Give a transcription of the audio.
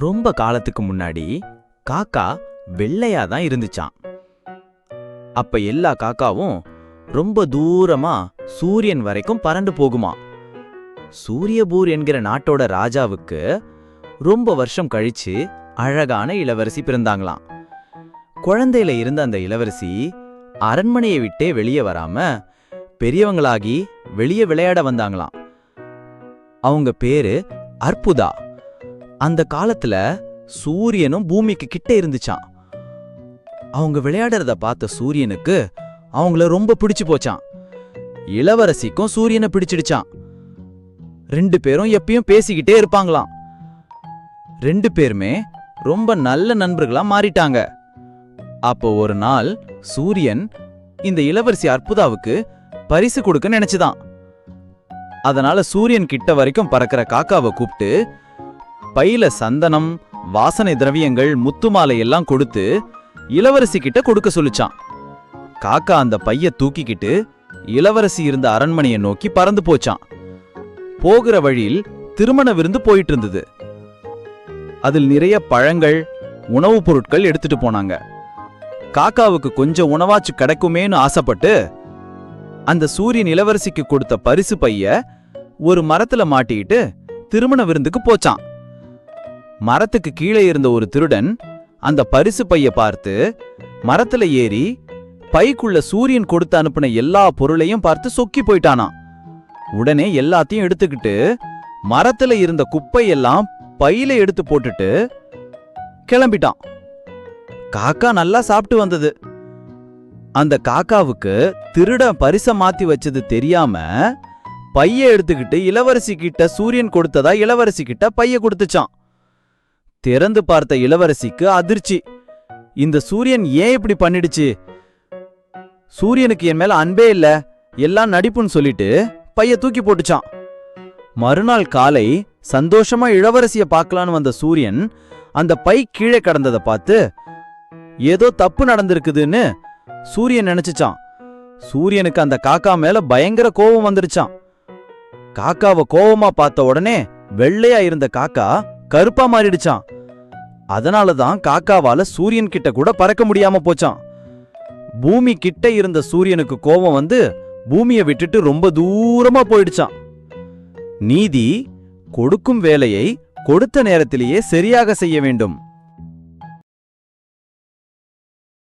ரொம்ப காலத்துக்கு முன்னாடி காக்கா வெள்ளையா தான் இருந்துச்சாம். அப்ப எல்லா காக்காவும் ரொம்ப தூரமா சூரியன் வரைக்கும் பறந்து போகுமா சூரியபூர் என்கிற நாட்டோட ராஜாவுக்கு ரொம்ப வருஷம் கழிச்சு அழகான இளவரசி பிறந்தாங்களாம். குழந்தையில இருந்த அந்த இளவரசி அரண்மனையை விட்டே வெளியே வராம பெரியவங்களாகி வெளியே விளையாட வந்தாங்களாம். அவங்க பேரு அற்புதா. அந்த காலத்துல சூரியனும் பூமிக்கு கிட்ட இருந்துச்சான் அவங்க விளையாடுறத பார்த்த சூரியனுக்கு அவங்கள ரொம்ப பிடிச்சு போச்சான் இளவரசிக்கும் சூரியனை பிடிச்சிடுச்சான் ரெண்டு பேரும் எப்பயும் பேசிக்கிட்டே இருப்பாங்களாம். ரெண்டு பேருமே ரொம்ப நல்ல நண்பர்களா மாறிட்டாங்க. அப்போ ஒரு நாள் சூரியன் இந்த இளவரசி அற்புதாவுக்கு பரிசு கொடுக்க நினைச்சுதான். அதனால சூரியன் கிட்ட வரைக்கும் பறக்கிற காக்காவை கூப்பிட்டு பையில சந்தனம் வாசனை திரவியங்கள் முத்து மாலையெல்லாம் கொடுத்து இளவரசி கிட்ட கொடுக்க சொல்லிச்சான். காக்கா அந்த பைய தூக்கிக்கிட்டு இளவரசி இருந்த அரண்மனையை நோக்கி பறந்து போச்சான். போகிற வழியில் திருமண விருந்து போயிட்டு இருந்தது அதில் நிறைய பழங்கள் உணவுப் பொருட்கள் எடுத்துட்டு போனாங்க. காக்காவுக்கு கொஞ்சம் உணவாச்சு கிடைக்குமேன்னு ஆசைப்பட்டு அந்த சூரியன் இளவரசிக்கு கொடுத்த பரிசு பைய ஒரு மரத்துல மாட்டிக்கிட்டு திருமண விருந்துக்கு போச்சான். மரத்துக்கு கீழே இருந்த ஒரு திருடன் அந்த பரிசு பைய பார்த்து மரத்துல ஏறி பைக்குள்ள சூரியன் கொடுத்து அனுப்பின எல்லா பொருளையும் பார்த்து சொக்கி போயிட்டானான் உடனே எல்லாத்தையும் எடுத்துக்கிட்டு மரத்துல இருந்த குப்பையெல்லாம் பையில எடுத்து போட்டுட்டு கிளம்பிட்டான். காக்கா நல்லா சாப்பிட்டு வந்தது. அந்த காக்காவுக்கு திருடன் பரிச மாத்தி வச்சது தெரியாம பைய எடுத்துக்கிட்டு இளவரசி கிட்ட சூரியன் கொடுத்ததா இளவரசி கிட்ட பைய கொடுத்துச்சான் திறந்து பார்த்த இளவரசிக்கு அதிர்ச்சி. இந்த சூரியன் ஏன் இப்படி பண்ணிடுச்சு? சூரியனுக்கு என் மேல அன்பே இல்ல. எல்லாம் நடிப்புன்னு சொல்லிட்டு பைய தூக்கி போட்டுச்சான். மறுநாள் காலை சந்தோஷமா இளவரசிய பார்க்கலான்னு வந்த சூரியன் அந்த பை கீழே கடந்ததை பார்த்து ஏதோ தப்பு நடந்திருக்குதுன்னு சூரியன் நினைச்சுச்சான். சூரியனுக்கு அந்த காக்கா மேல பயங்கர கோபம் வந்துருச்சான். காக்காவை கோபமா பார்த்த உடனே வெள்ளையா இருந்த காக்கா கருப்பா மாறிடுச்சான் அதனால தான் காக்காவால சூரியன் கிட்ட கூட பறக்க முடியாம போச்சான் பூமி கிட்ட இருந்த சூரியனுக்கு கோபம் வந்து பூமியை விட்டுட்டு ரொம்ப தூரமா போயிடுச்சான் நீதி கொடுக்கும் வேலையை கொடுத்த நேரத்திலேயே சரியாக செய்ய வேண்டும்.